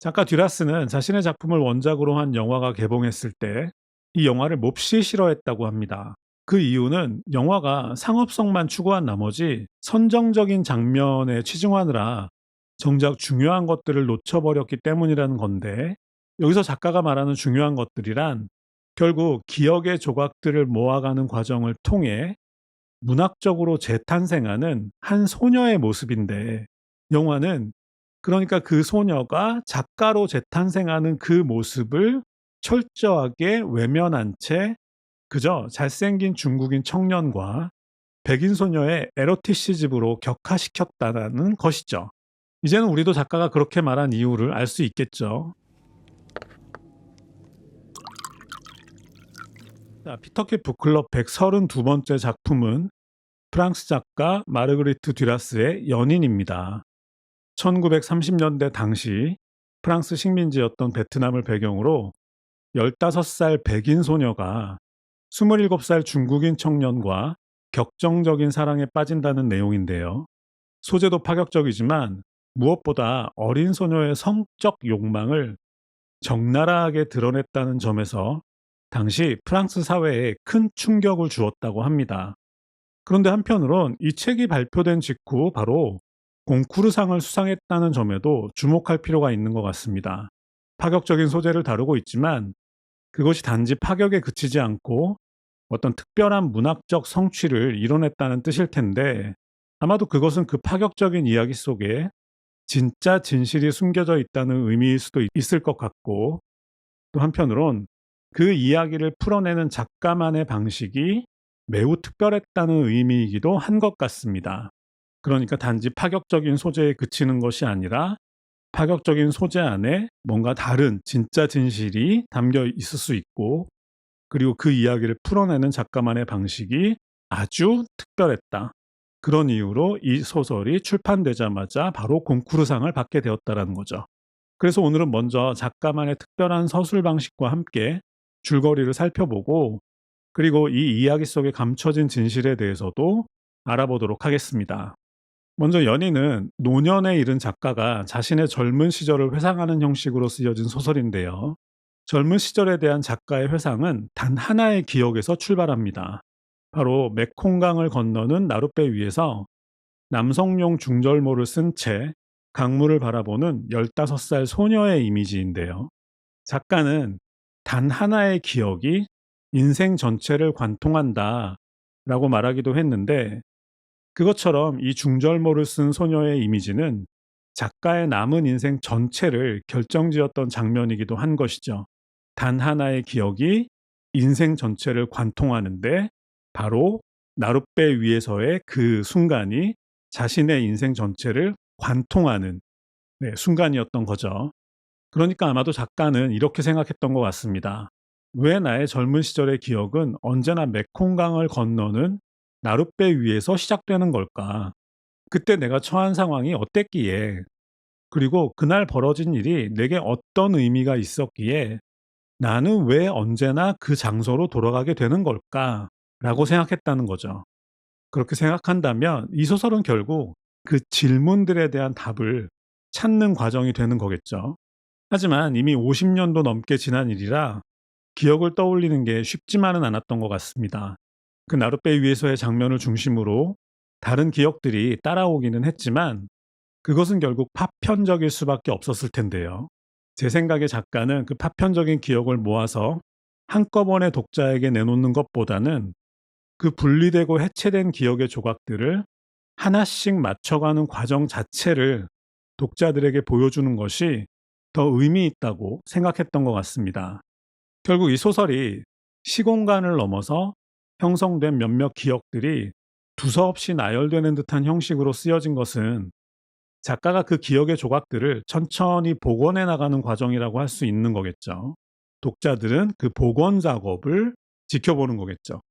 작가 듀라스는 자신의 작품을 원작으로 한 영화가 개봉했을 때 이 영화를 몹시 싫어했다고 합니다. 그 이유는 영화가 상업성만 추구한 나머지 선정적인 장면에 치중하느라 정작 중요한 것들을 놓쳐버렸기 때문이라는 건데 여기서 작가가 말하는 중요한 것들이란 결국 기억의 조각들을 모아가는 과정을 통해 문학적으로 재탄생하는 한 소녀의 모습인데 영화는 그러니까 그 소녀가 작가로 재탄생하는 그 모습을 철저하게 외면한 채 그저 잘생긴 중국인 청년과 백인 소녀의 에로티시즘으로 격화시켰다는 것이죠. 이제는 우리도 작가가 그렇게 말한 이유를 알 수 있겠죠. 자, 피터키 북클럽 132번째 작품은 프랑스 작가 마르그리트 듀라스의 연인입니다. 1930년대 당시 프랑스 식민지였던 베트남을 배경으로 15살 백인 소녀가 27살 중국인 청년과 격정적인 사랑에 빠진다는 내용인데요. 소재도 파격적이지만 무엇보다 어린 소녀의 성적 욕망을 적나라하게 드러냈다는 점에서 당시 프랑스 사회에 큰 충격을 주었다고 합니다. 그런데 한편으론 이 책이 발표된 직후 바로 공쿠르상을 수상했다는 점에도 주목할 필요가 있는 것 같습니다. 파격적인 소재를 다루고 있지만 그것이 단지 파격에 그치지 않고 어떤 특별한 문학적 성취를 이뤄냈다는 뜻일 텐데 아마도 그것은 그 파격적인 이야기 속에 진짜 진실이 숨겨져 있다는 의미일 수도 있을 것 같고 또 한편으론 그 이야기를 풀어내는 작가만의 방식이 매우 특별했다는 의미이기도 한 것 같습니다. 그러니까 단지 파격적인 소재에 그치는 것이 아니라 파격적인 소재 안에 뭔가 다른 진짜 진실이 담겨 있을 수 있고 그리고 그 이야기를 풀어내는 작가만의 방식이 아주 특별했다. 그런 이유로 이 소설이 출판되자마자 바로 공쿠르상을 받게 되었다라는 거죠. 그래서 오늘은 먼저 작가만의 특별한 서술 방식과 함께 줄거리를 살펴보고 그리고 이 이야기 속에 감춰진 진실에 대해서도 알아보도록 하겠습니다. 먼저 연인은 노년에 이른 작가가 자신의 젊은 시절을 회상하는 형식으로 쓰여진 소설인데요. 젊은 시절에 대한 작가의 회상은 단 하나의 기억에서 출발합니다. 바로 메콩강을 건너는 나룻배 위에서 남성용 중절모를 쓴 채 강물을 바라보는 15살 소녀의 이미지인데요. 작가는 단 하나의 기억이 인생 전체를 관통한다 라고 말하기도 했는데 그것처럼 이 중절모를 쓴 소녀의 이미지는 작가의 남은 인생 전체를 결정지었던 장면이기도 한 것이죠. 단 하나의 기억이 인생 전체를 관통하는데 바로 나룻배 위에서의 그 순간이 자신의 인생 전체를 관통하는 네, 순간이었던 거죠. 그러니까 아마도 작가는 이렇게 생각했던 것 같습니다. 왜 나의 젊은 시절의 기억은 언제나 메콩강을 건너는 나룻배 위에서 시작되는 걸까? 그때 내가 처한 상황이 어땠기에? 그리고 그날 벌어진 일이 내게 어떤 의미가 있었기에 나는 왜 언제나 그 장소로 돌아가게 되는 걸까? 라고 생각했다는 거죠. 그렇게 생각한다면 이 소설은 결국 그 질문들에 대한 답을 찾는 과정이 되는 거겠죠. 하지만 이미 50년도 넘게 지난 일이라 기억을 떠올리는 게 쉽지만은 않았던 것 같습니다. 그 나룻배 위에서의 장면을 중심으로 다른 기억들이 따라오기는 했지만 그것은 결국 파편적일 수밖에 없었을 텐데요. 제 생각에 작가는 그 파편적인 기억을 모아서 한꺼번에 독자에게 내놓는 것보다는 그 분리되고 해체된 기억의 조각들을 하나씩 맞춰가는 과정 자체를 독자들에게 보여주는 것이 더 의미 있다고 생각했던 것 같습니다. 결국 이 소설이 시공간을 넘어서 형성된 몇몇 기억들이 두서없이 나열되는 듯한 형식으로 쓰여진 것은 작가가 그 기억의 조각들을 천천히 복원해 나가는 과정이라고 할 수 있는 거겠죠. 독자들은 그 복원 작업을 지켜보는 거겠죠.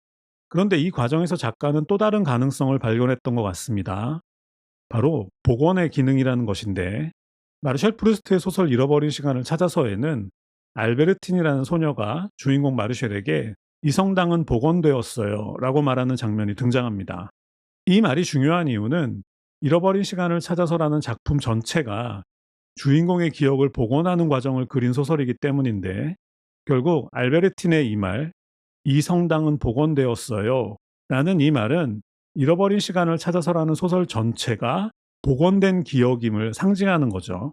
그런데 이 과정에서 작가는 또 다른 가능성을 발견했던 것 같습니다. 바로 복원의 기능이라는 것인데 마르셜 프루스트의 소설 잃어버린 시간을 찾아서에는 알베르틴이라는 소녀가 주인공 마르셜에게 이 성당은 복원되었어요 라고 말하는 장면이 등장합니다. 이 말이 중요한 이유는 잃어버린 시간을 찾아서라는 작품 전체가 주인공의 기억을 복원하는 과정을 그린 소설이기 때문인데 결국 알베르틴의 이 말, 이 성당은 복원되었어요. 라는 이 말은 잃어버린 시간을 찾아서라는 소설 전체가 복원된 기억임을 상징하는 거죠.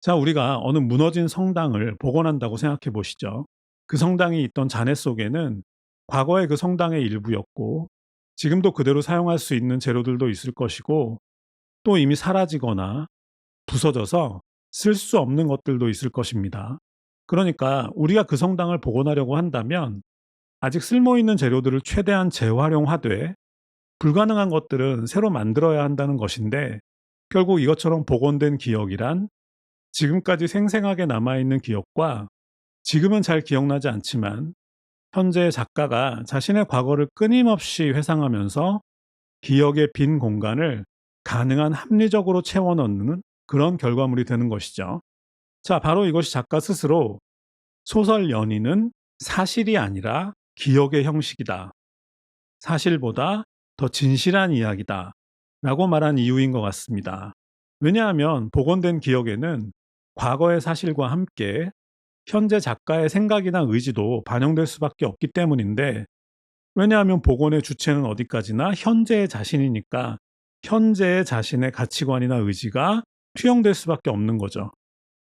자, 우리가 어느 무너진 성당을 복원한다고 생각해 보시죠. 그 성당이 있던 잔해 속에는 과거의 그 성당의 일부였고, 지금도 그대로 사용할 수 있는 재료들도 있을 것이고, 또 이미 사라지거나 부서져서 쓸 수 없는 것들도 있을 것입니다. 그러니까 우리가 그 성당을 복원하려고 한다면 아직 쓸모 있는 재료들을 최대한 재활용하되 불가능한 것들은 새로 만들어야 한다는 것인데 결국 이것처럼 복원된 기억이란 지금까지 생생하게 남아있는 기억과 지금은 잘 기억나지 않지만 현재 작가가 자신의 과거를 끊임없이 회상하면서 기억의 빈 공간을 가능한 합리적으로 채워 넣는 그런 결과물이 되는 것이죠. 자, 바로 이것이 작가 스스로 소설 연인은 사실이 아니라 기억의 형식이다. 사실보다 더 진실한 이야기다. 라고 말한 이유인 것 같습니다. 왜냐하면 복원된 기억에는 과거의 사실과 함께 현재 작가의 생각이나 의지도 반영될 수밖에 없기 때문인데 왜냐하면 복원의 주체는 어디까지나 현재의 자신이니까 현재의 자신의 가치관이나 의지가 투영될 수밖에 없는 거죠.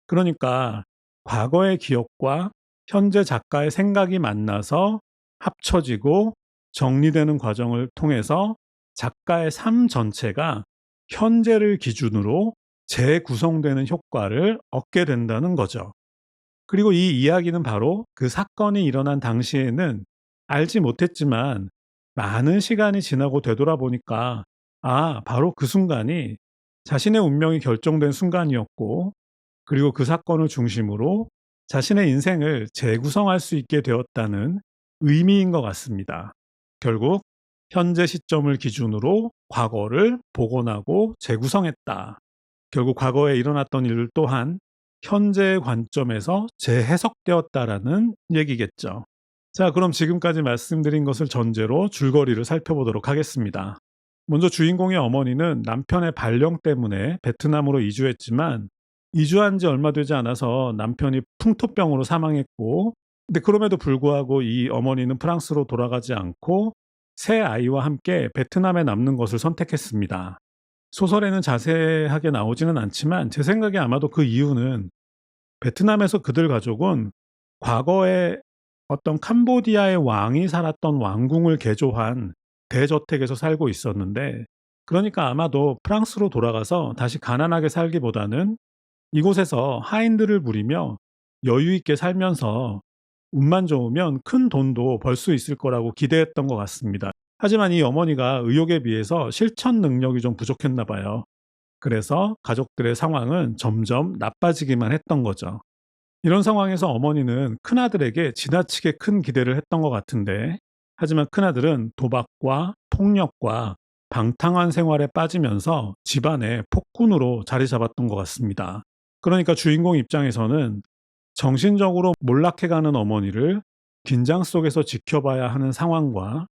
그러니까 과거의 기억과 현재 작가의 생각이 만나서 합쳐지고 정리되는 과정을 통해서 작가의 삶 전체가 현재를 기준으로 재구성되는 효과를 얻게 된다는 거죠. 그리고 이 이야기는 바로 그 사건이 일어난 당시에는 알지 못했지만 많은 시간이 지나고 되돌아보니까 아, 바로 그 순간이 자신의 운명이 결정된 순간이었고 그리고 그 사건을 중심으로 자신의 인생을 재구성할 수 있게 되었다는 의미인 것 같습니다. 결국 현재 시점을 기준으로 과거를 복원하고 재구성했다. 결국 과거에 일어났던 일 또한 현재의 관점에서 재해석되었다라는 얘기겠죠. 자, 그럼 지금까지 말씀드린 것을 전제로 줄거리를 살펴보도록 하겠습니다. 먼저 주인공의 어머니는 남편의 발령 때문에 베트남으로 이주했지만 이주한 지 얼마 되지 않아서 남편이 풍토병으로 사망했고 근데 그럼에도 불구하고 이 어머니는 프랑스로 돌아가지 않고 새 아이와 함께 베트남에 남는 것을 선택했습니다. 소설에는 자세하게 나오지는 않지만 제 생각에 아마도 그 이유는 베트남에서 그들 가족은 과거에 어떤 캄보디아의 왕이 살았던 왕궁을 개조한 대저택에서 살고 있었는데 그러니까 아마도 프랑스로 돌아가서 다시 가난하게 살기보다는 이곳에서 하인들을 부리며 여유 있게 살면서 운만 좋으면 큰 돈도 벌 수 있을 거라고 기대했던 것 같습니다. 하지만 이 어머니가 의욕에 비해서 실천 능력이 좀 부족했나 봐요. 그래서 가족들의 상황은 점점 나빠지기만 했던 거죠. 이런 상황에서 어머니는 큰아들에게 지나치게 큰 기대를 했던 것 같은데, 하지만 큰아들은 도박과 폭력과 방탕한 생활에 빠지면서 집안의 폭군으로 자리 잡았던 것 같습니다. 그러니까 주인공 입장에서는 정신적으로 몰락해가는 어머니를 긴장 속에서 지켜봐야 하는 상황과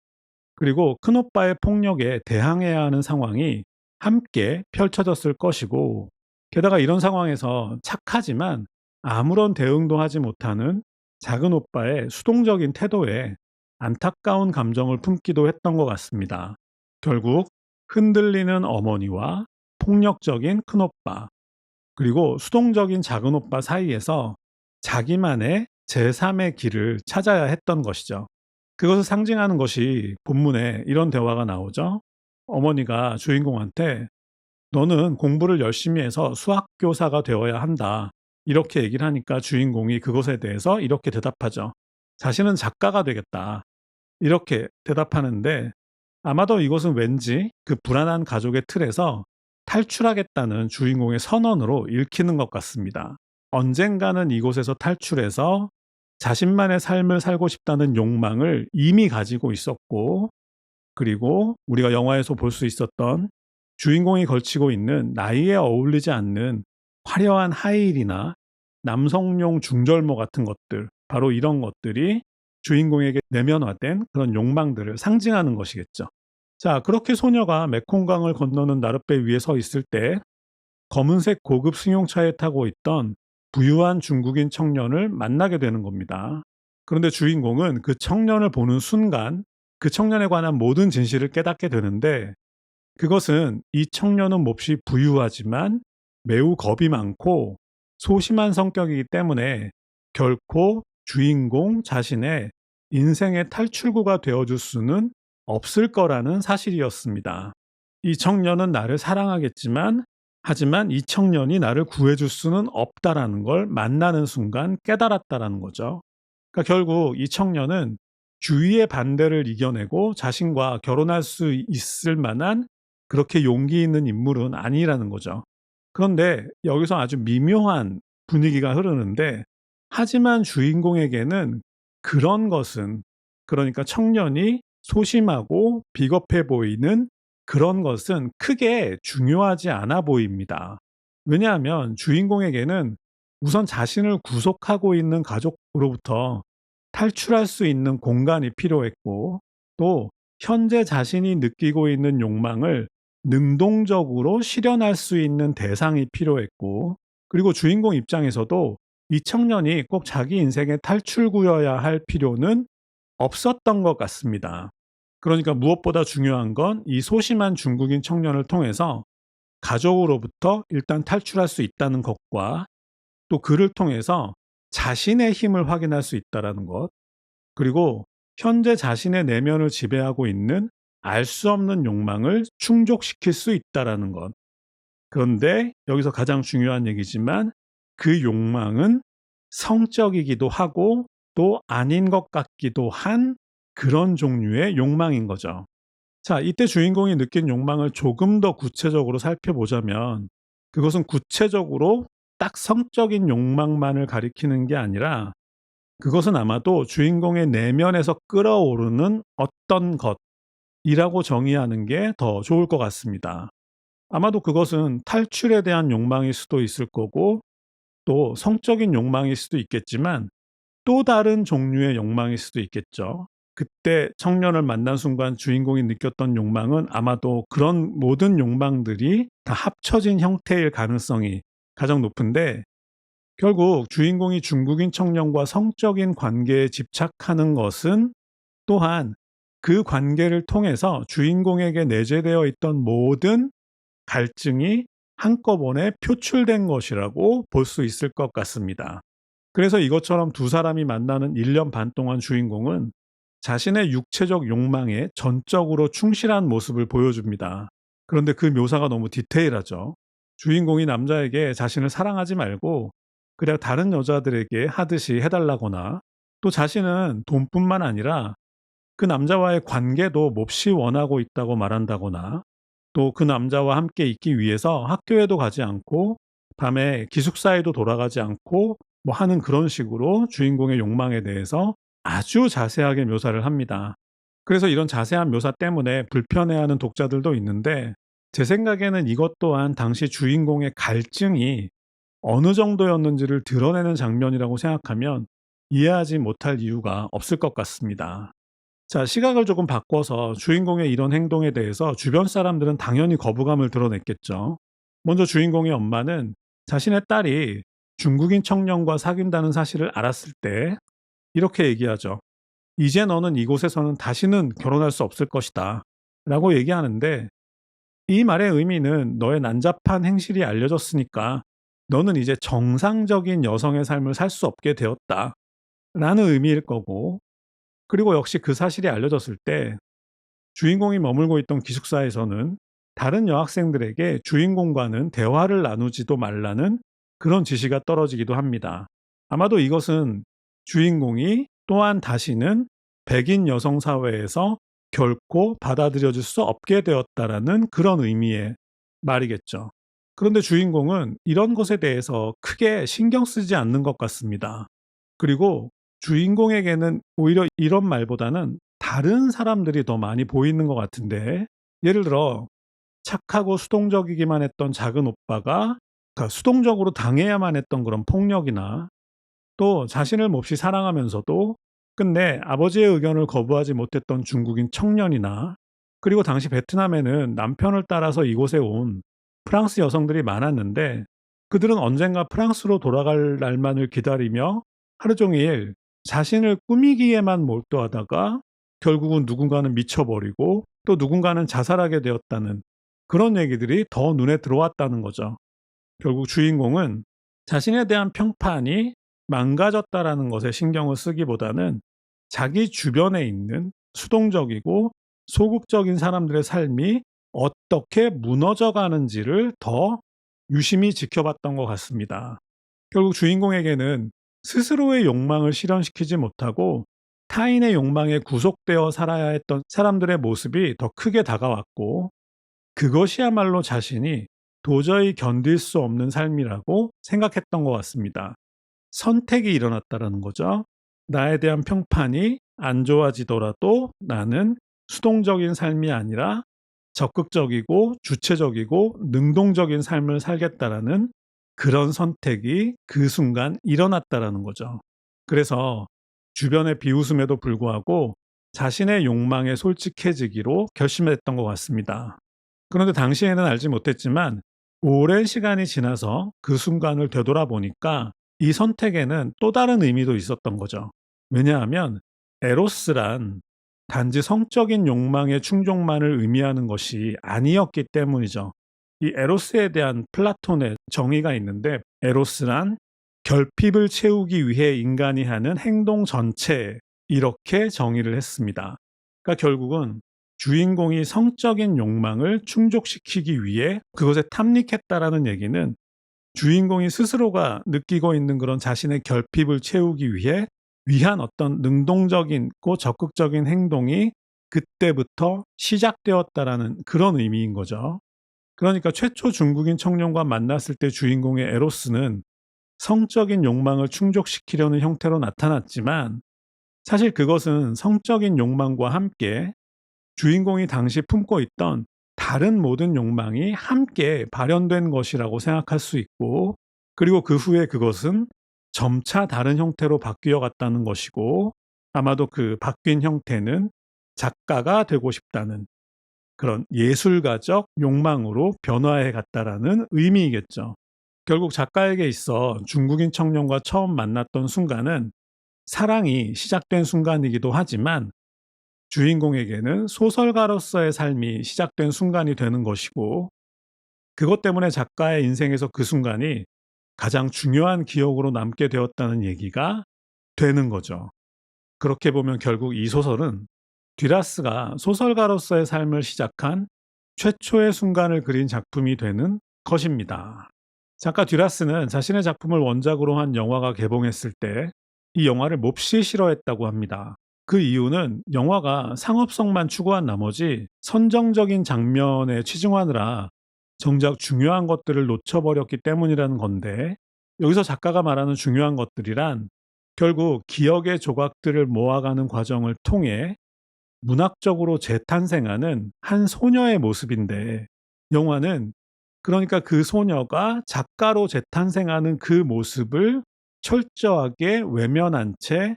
그리고 큰오빠의 폭력에 대항해야 하는 상황이 함께 펼쳐졌을 것이고 게다가 이런 상황에서 착하지만 아무런 대응도 하지 못하는 작은 오빠의 수동적인 태도에 안타까운 감정을 품기도 했던 것 같습니다. 결국 흔들리는 어머니와 폭력적인 큰오빠, 그리고 수동적인 작은 오빠 사이에서 자기만의 제3의 길을 찾아야 했던 것이죠. 그것을 상징하는 것이 본문에 이런 대화가 나오죠. 어머니가 주인공한테 너는 공부를 열심히 해서 수학교사가 되어야 한다. 이렇게 얘기를 하니까 주인공이 그것에 대해서 이렇게 대답하죠. 자신은 작가가 되겠다. 이렇게 대답하는데 아마도 이것은 왠지 그 불안한 가족의 틀에서 탈출하겠다는 주인공의 선언으로 읽히는 것 같습니다. 언젠가는 이곳에서 탈출해서 자신만의 삶을 살고 싶다는 욕망을 이미 가지고 있었고, 그리고 우리가 영화에서 볼 수 있었던 주인공이 걸치고 있는 나이에 어울리지 않는 화려한 하이힐이나 남성용 중절모 같은 것들, 바로 이런 것들이 주인공에게 내면화된 그런 욕망들을 상징하는 것이겠죠. 자, 그렇게 소녀가 메콩강을 건너는 나룻배 위에 서 있을 때 검은색 고급 승용차에 타고 있던 부유한 중국인 청년을 만나게 되는 겁니다. 그런데 주인공은 그 청년을 보는 순간 그 청년에 관한 모든 진실을 깨닫게 되는데 그것은 이 청년은 몹시 부유하지만 매우 겁이 많고 소심한 성격이기 때문에 결코 주인공 자신의 인생의 탈출구가 되어줄 수는 없을 거라는 사실이었습니다. 이 청년은 나를 사랑하겠지만 하지만 이 청년이 나를 구해줄 수는 없다라는 걸 만나는 순간 깨달았다라는 거죠. 그러니까 결국 이 청년은 주위의 반대를 이겨내고 자신과 결혼할 수 있을 만한 그렇게 용기 있는 인물은 아니라는 거죠. 그런데 여기서 아주 미묘한 분위기가 흐르는데 하지만 주인공에게는 그런 것은 그러니까 청년이 소심하고 비겁해 보이는 그런 것은 크게 중요하지 않아 보입니다. 왜냐하면 주인공에게는 우선 자신을 구속하고 있는 가족으로부터 탈출할 수 있는 공간이 필요했고 또 현재 자신이 느끼고 있는 욕망을 능동적으로 실현할 수 있는 대상이 필요했고 그리고 주인공 입장에서도 이 청년이 꼭 자기 인생의 탈출구여야 할 필요는 없었던 것 같습니다. 그러니까 무엇보다 중요한 건 이 소심한 중국인 청년을 통해서 가족으로부터 일단 탈출할 수 있다는 것과 또 그를 통해서 자신의 힘을 확인할 수 있다는 것, 그리고 현재 자신의 내면을 지배하고 있는 알 수 없는 욕망을 충족시킬 수 있다는 것. 그런데 여기서 가장 중요한 얘기지만 그 욕망은 성적이기도 하고 또 아닌 것 같기도 한 그런 종류의 욕망인 거죠. 자, 이때 주인공이 느낀 욕망을 조금 더 구체적으로 살펴보자면 그것은 구체적으로 딱 성적인 욕망만을 가리키는 게 아니라 그것은 아마도 주인공의 내면에서 끌어오르는 어떤 것이라고 정의하는 게 더 좋을 것 같습니다. 아마도 그것은 탈출에 대한 욕망일 수도 있을 거고 또 성적인 욕망일 수도 있겠지만 또 다른 종류의 욕망일 수도 있겠죠. 그때 청년을 만난 순간 주인공이 느꼈던 욕망은 아마도 그런 모든 욕망들이 다 합쳐진 형태일 가능성이 가장 높은데 결국 주인공이 중국인 청년과 성적인 관계에 집착하는 것은 또한 그 관계를 통해서 주인공에게 내재되어 있던 모든 갈증이 한꺼번에 표출된 것이라고 볼 수 있을 것 같습니다. 그래서 이것처럼 두 사람이 만나는 1년 반 동안 주인공은 자신의 육체적 욕망에 전적으로 충실한 모습을 보여줍니다. 그런데 그 묘사가 너무 디테일하죠. 주인공이 남자에게 자신을 사랑하지 말고 그냥 다른 여자들에게 하듯이 해달라거나 또 자신은 돈뿐만 아니라 그 남자와의 관계도 몹시 원하고 있다고 말한다거나 또 그 남자와 함께 있기 위해서 학교에도 가지 않고 밤에 기숙사에도 돌아가지 않고 뭐 하는 그런 식으로 주인공의 욕망에 대해서 아주 자세하게 묘사를 합니다. 그래서 이런 자세한 묘사 때문에 불편해하는 독자들도 있는데 제 생각에는 이것 또한 당시 주인공의 갈증이 어느 정도였는지를 드러내는 장면이라고 생각하면 이해하지 못할 이유가 없을 것 같습니다. 자, 시각을 조금 바꿔서 주인공의 이런 행동에 대해서 주변 사람들은 당연히 거부감을 드러냈겠죠. 먼저 주인공의 엄마는 자신의 딸이 중국인 청년과 사귄다는 사실을 알았을 때 이렇게 얘기하죠. 이제 너는 이곳에서는 다시는 결혼할 수 없을 것이다. 라고 얘기하는데 이 말의 의미는 너의 난잡한 행실이 알려졌으니까 너는 이제 정상적인 여성의 삶을 살 수 없게 되었다. 라는 의미일 거고 그리고 역시 그 사실이 알려졌을 때 주인공이 머물고 있던 기숙사에서는 다른 여학생들에게 주인공과는 대화를 나누지도 말라는 그런 지시가 떨어지기도 합니다. 아마도 이것은 주인공이 또한 다시는 백인 여성 사회에서 결코 받아들여질 수 없게 되었다라는 그런 의미의 말이겠죠. 그런데 주인공은 이런 것에 대해서 크게 신경 쓰지 않는 것 같습니다. 그리고 주인공에게는 오히려 이런 말보다는 다른 사람들이 더 많이 보이는 것 같은데, 예를 들어, 착하고 수동적이기만 했던 작은 오빠가 그러니까 수동적으로 당해야만 했던 그런 폭력이나 또 자신을 몹시 사랑하면서도 끝내 아버지의 의견을 거부하지 못했던 중국인 청년이나 그리고 당시 베트남에는 남편을 따라서 이곳에 온 프랑스 여성들이 많았는데 그들은 언젠가 프랑스로 돌아갈 날만을 기다리며 하루 종일 자신을 꾸미기에만 몰두하다가 결국은 누군가는 미쳐버리고 또 누군가는 자살하게 되었다는 그런 얘기들이 더 눈에 들어왔다는 거죠. 결국 주인공은 자신에 대한 평판이 망가졌다라는 것에 신경을 쓰기보다는 자기 주변에 있는 수동적이고 소극적인 사람들의 삶이 어떻게 무너져 가는지를 더 유심히 지켜봤던 것 같습니다. 결국 주인공에게는 스스로의 욕망을 실현시키지 못하고 타인의 욕망에 구속되어 살아야 했던 사람들의 모습이 더 크게 다가왔고 그것이야말로 자신이 도저히 견딜 수 없는 삶이라고 생각했던 것 같습니다. 선택이 일어났다라는 거죠. 나에 대한 평판이 안 좋아지더라도 나는 수동적인 삶이 아니라 적극적이고 주체적이고 능동적인 삶을 살겠다라는 그런 선택이 그 순간 일어났다라는 거죠. 그래서 주변의 비웃음에도 불구하고 자신의 욕망에 솔직해지기로 결심했던 것 같습니다. 그런데 당시에는 알지 못했지만 오랜 시간이 지나서 그 순간을 되돌아보니까 이 선택에는 또 다른 의미도 있었던 거죠. 왜냐하면 에로스란 단지 성적인 욕망의 충족만을 의미하는 것이 아니었기 때문이죠. 이 에로스에 대한 플라톤의 정의가 있는데 에로스란 결핍을 채우기 위해 인간이 하는 행동 전체 이렇게 정의를 했습니다. 그러니까 결국은 주인공이 성적인 욕망을 충족시키기 위해 그것에 탐닉했다라는 얘기는 주인공이 스스로가 느끼고 있는 그런 자신의 결핍을 채우기 위해 위한 어떤 능동적이고 적극적인 행동이 그때부터 시작되었다라는 그런 의미인 거죠. 그러니까 최초 중국인 청년과 만났을 때 주인공의 에로스는 성적인 욕망을 충족시키려는 형태로 나타났지만 사실 그것은 성적인 욕망과 함께 주인공이 당시 품고 있던 다른 모든 욕망이 함께 발현된 것이라고 생각할 수 있고 그리고 그 후에 그것은 점차 다른 형태로 바뀌어 갔다는 것이고 아마도 그 바뀐 형태는 작가가 되고 싶다는 그런 예술가적 욕망으로 변화해 갔다라는 의미이겠죠. 결국 작가에게 있어 중국인 청년과 처음 만났던 순간은 사랑이 시작된 순간이기도 하지만 주인공에게는 소설가로서의 삶이 시작된 순간이 되는 것이고 그것 때문에 작가의 인생에서 그 순간이 가장 중요한 기억으로 남게 되었다는 얘기가 되는 거죠. 그렇게 보면 결국 이 소설은 뒤라스가 소설가로서의 삶을 시작한 최초의 순간을 그린 작품이 되는 것입니다. 작가 뒤라스는 자신의 작품을 원작으로 한 영화가 개봉했을 때 이 영화를 몹시 싫어했다고 합니다. 그 이유는 영화가 상업성만 추구한 나머지 선정적인 장면에 치중하느라 정작 중요한 것들을 놓쳐버렸기 때문이라는 건데 여기서 작가가 말하는 중요한 것들이란 결국 기억의 조각들을 모아가는 과정을 통해 문학적으로 재탄생하는 한 소녀의 모습인데 영화는 그러니까 그 소녀가 작가로 재탄생하는 그 모습을 철저하게 외면한 채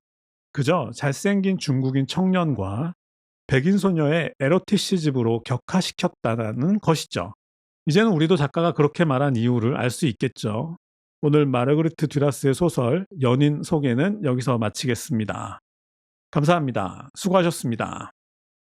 그저 잘생긴 중국인 청년과 백인 소녀의 에로티시즘으로 격화시켰다는 것이죠. 이제는 우리도 작가가 그렇게 말한 이유를 알 수 있겠죠. 오늘 마르그리트 듀라스의 소설 연인 소개는 여기서 마치겠습니다. 감사합니다. 수고하셨습니다.